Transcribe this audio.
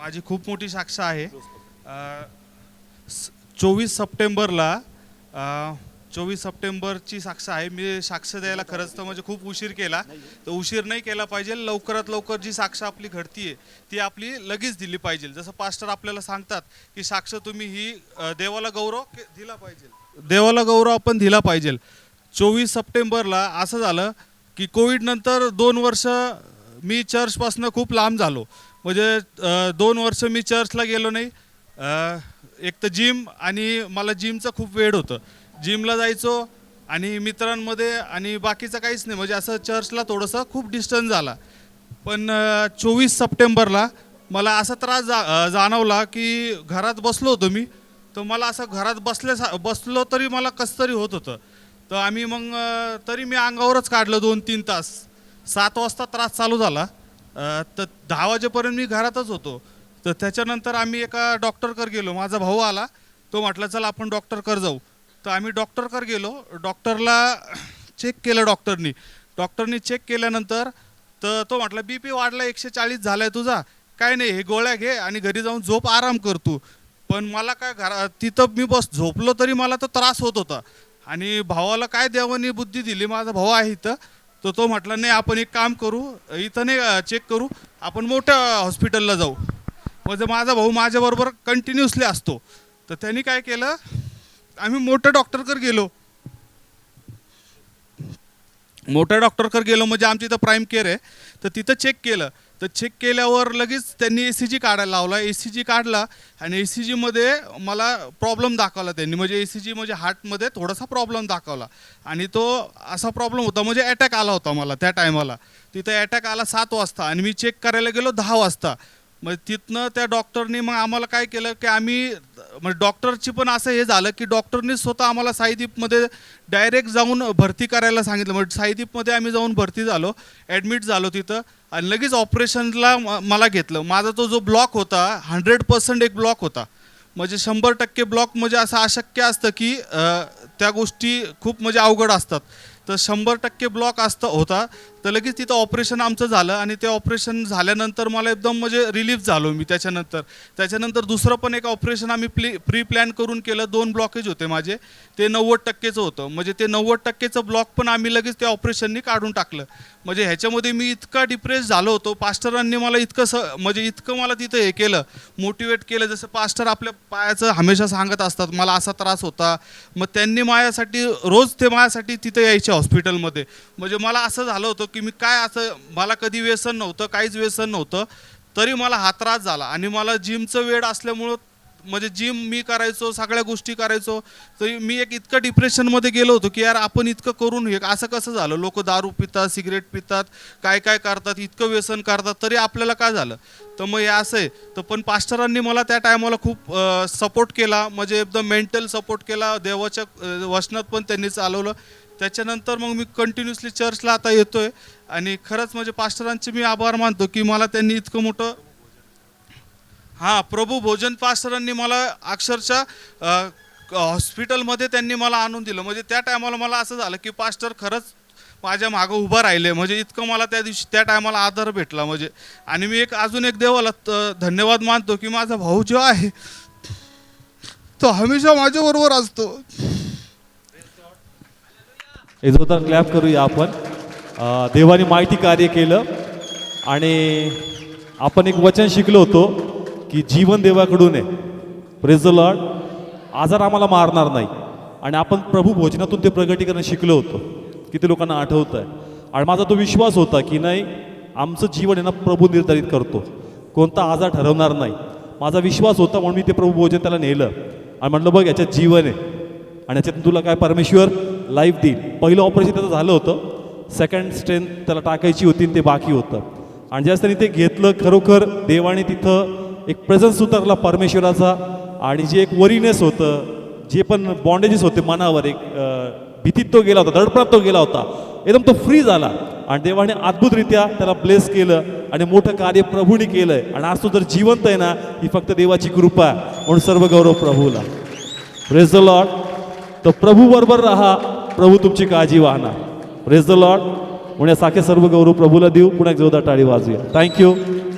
माझी खूप मोठी साक्ष आहे. चोवीस सप्टेंबरला चोवीस सप्टेंबरची साक्ष आहे. मी साक्ष द्यायला खरंच तर म्हणजे खूप उशीर केला. तर उशीर नाही केला पाहिजे. लवकरात लवकर जी साक्ष आपली घडतीये ती आपली लगेच दिली पाहिजे. जसं पास्टर आपल्याला सांगतात की साक्ष तुम्ही ही देवाला गौरव के- दिला पाहिजे. देवाला गौरव आपण दिला पाहिजे. चोवीस सप्टेंबरला असं झालं की कोविड नंतर दोन वर्ष मी चर्चपासून खूप लांब झालो. म्हणजे दोन वर्ष मी चर्चला गेलो नाही. एक तर जिम आणि मला जिमचं खूप वेळ होतं. जिमला जायचो आणि मित्रांमध्ये आणि बाकीचं काहीच नाही. म्हणजे असं चर्चला थोडंसं खूप डिस्टन्स झाला. पण चोवीस सप्टेंबरला मला असा त्रास जा जाणवला की घरात बसलो होतो मी. तर मला असं घरात बसल्या बसलो तरी मला कसं तरी होत होतं. तर आम्ही मग तरी मी अंगावरच काढलं दोन तीन तास. सात वाजता त्रास चालू झाला. तर दहा वाजेपर्यंत मी घरातच होतो. तर त्याच्यानंतर आम्ही एका डॉक्टरकर गेलो. माझा भाऊ आला. तो म्हटला चला आपण डॉक्टरकर जाऊ. तर आम्ही डॉक्टरकर गेलो. डॉक्टरला चेक केलं डॉक्टरनी डॉक्टरनी चेक केल्यानंतर तर तो म्हटला बी पी वाढला एकशे चाळीस झालाय तुझा. काय नाही हे गोळ्या घे आणि घरी जाऊन झोप आराम कर तू. पण मला काय घरा तिथं मी बस झोपलो तरी मला तर त्रास होत होता. आणि भावाला काय देवानी बुद्धी दिली माझा भाऊ आहे इथं. तर तो म्हटला नाही आपण एक काम करू इथं नाही चेक करू आपण मोठ्या हॉस्पिटलला जाऊ. म्हणजे माझा भाऊ माझ्याबरोबर कंटिन्युअसली असतो. तर त्यांनी काय केलं आम्ही मोठ्या डॉक्टरकडे गेलो. मोठ्या डॉक्टरकडे गेलो म्हणजे आमच्या इथं प्राईम केअर आहे. तर तिथं चेक केलं. तर चेक केल्यावर लगेच त्यांनी ए सी जी काढायला लावला. ए सी जी काढला आणि ए सी जीमध्ये मला प्रॉब्लेम दाखवला त्यांनी. म्हणजे ए सी जी म्हणजे हार्टमध्ये थोडासा प्रॉब्लेम दाखवला. आणि तो असा प्रॉब्लेम होता म्हणजे अटॅक आला होता मला त्या टायमाला तिथं अटॅक आला सात वाजता आणि मी चेक करायला गेलो दहा वाजता. मग तिथनं त्या डॉक्टरनी मग आम्हाला काय केलं की आम्ही म्हणजे डॉक्टरची पण असं हे झालं की डॉक्टरनी स्वतः आम्हाला साईदीपमध्ये डायरेक्ट जाऊन भरती करायला सांगितलं. म्हणजे साईदीपमध्ये आम्ही जाऊन भरती झालो ॲडमिट झालो तिथं आणि लगेच ऑपरेशनला मला घेतलं. माझा तो जो ब्लॉक होता हंड्रेड पर्सेंट एक ब्लॉक होता. म्हणजे शंभर टक्के ब्लॉक म्हणजे असं अशक्य असतं की त्या गोष्टी खूप म्हणजे अवघड असतात. तर शंभर टक्के ब्लॉक असतं होता. तर लगेच तिथं ऑपरेशन आमचं झालं आणि ते ऑपरेशन झाल्यानंतर मला एकदम म्हणजे रिलीफ झालो मी त्याच्यानंतर. त्याच्यानंतर दुसरं पण एक ऑपरेशन आम्ही प्ली प्री प्लॅन करून केलं. दोन ब्लॉकेज होते माझे. ते नव्वद टक्केचं होतं. म्हणजे ते नव्वद टक्केचं ब्लॉक पण आम्ही लगेच त्या ऑपरेशननी काढून टाकलं. म्हणजे ह्याच्यामध्ये मी इतका डिप्रेस झालो होतो. पास्टरांनी मला इतकं स म्हणजे इतकं मला तिथं हे केलं. मोटिवेट केलं. जसं पास्टर आपल्या पायाचं हमेशा सांगत असतात मला असा त्रास होता. मग त्यांनी माझ्यासाठी रोज ते माझ्यासाठी तिथं यायचे हॉस्पिटलमध्ये म्हणजे मला असं झालं होतं की मी काय असं मला कधी व्यसन नव्हतं काहीच व्यसन नव्हतं तरी मला हा त्रास झाला. आणि मला जिमचं वेळ असल्यामुळं म्हणजे जिम मी करायचो सगळ्या गोष्टी करायचो तरी मी एक इतकं डिप्रेशनमध्ये गेलो होतो की यार आपण इतकं करून हे असं कसं झालं? लोक दारू पितात सिगरेट पितात काय काय करतात इतकं व्यसन करतात तरी आपल्याला काय झालं? तर मग हे असं आहे. तर पण पास्टरांनी मला त्या टायमाला खूप सपोर्ट केला म्हणजे एकदम मेंटल सपोर्ट केला देवाच्या वचनात पण त्यांनी चालवलं. त्याच्यानंतर मग मी कंटिन्युअसली चर्चला आता येतोय. आणि खरंच म्हणजे पास्टरांचे मी आभार मानतो की मला त्यांनी इतकं मोठं हां प्रभू भोजन पास्टरांनी मला अक्षरशः हॉस्पिटलमध्ये त्यांनी मला आणून दिलं. म्हणजे त्या टायमाला मला असं झालं की पास्टर खरंच माझ्या मागं उभं राहिले. म्हणजे इतकं मला त्या दिवशी त्या टायमाला आदर भेटला म्हणजे. आणि मी एक अजून एक देवाला त- धन्यवाद मानतो की माझा भाऊ जो आहे तो हमेशा माझ्याबरोबर असतो. एक क्लॅप करूया आपण. देवाने माहिती कार्य केलं आणि आपण एक वचन शिकलो होतो की जीवन देवाकडून आहे. प्रेज द लॉर्ड आजार आम्हाला मारणार नाही. आणि आपण प्रभू भोजनातून ते प्रगटीकरण शिकलो होतो. किती लोकांना आठवतं आहे. आणि माझा तो विश्वास होता की नाही आमचं जीवन आहे ना प्रभू निर्धारित करतो. कोणता आजार ठरवणार नाही. माझा विश्वास होता म्हणून मी ते प्रभू भोजन त्याला नेलं. आणि म्हटलं बघ याच्यात जीवन आहे. आणि याच्यातून तुला काय परमेश्वर लाईफ देईल पहिलं ऑपरेशन त्याचं झालं होतं. सेकंड स्ट्रेंथ त्याला टाकायची होती आणि ते बाकी होतं. आणि ज्यावेळेस त्यांनी ते घेतलं खरोखर देवाने तिथं एक प्रेझन्स उतरला परमेश्वराचा. आणि जे एक वरीनेस होतं जे पण बॉन्डेजेस होते मनावर एक भीतीत तो गेला होता दडपणात तो गेला होता एकदम तो फ्री झाला. आणि देवाने अद्भुतरित्या त्याला ब्लेस केलं आणि मोठं कार्य प्रभूने केलंय. आणि आज तो जर जिवंत आहे ना ही फक्त देवाची कृपा आहे. म्हणून सर्व गौरव प्रभूला. प्रेज द लॉर्ड तर प्रभू बरोबर राहा. प्रभू तुमची काळजी वाहणार. प्रेज द लॉर्ड म्हणून साखे सर्व गौरव प्रभूला देऊ. पुन्हा एक जोरदार टाळी वाजूया. थँक्यू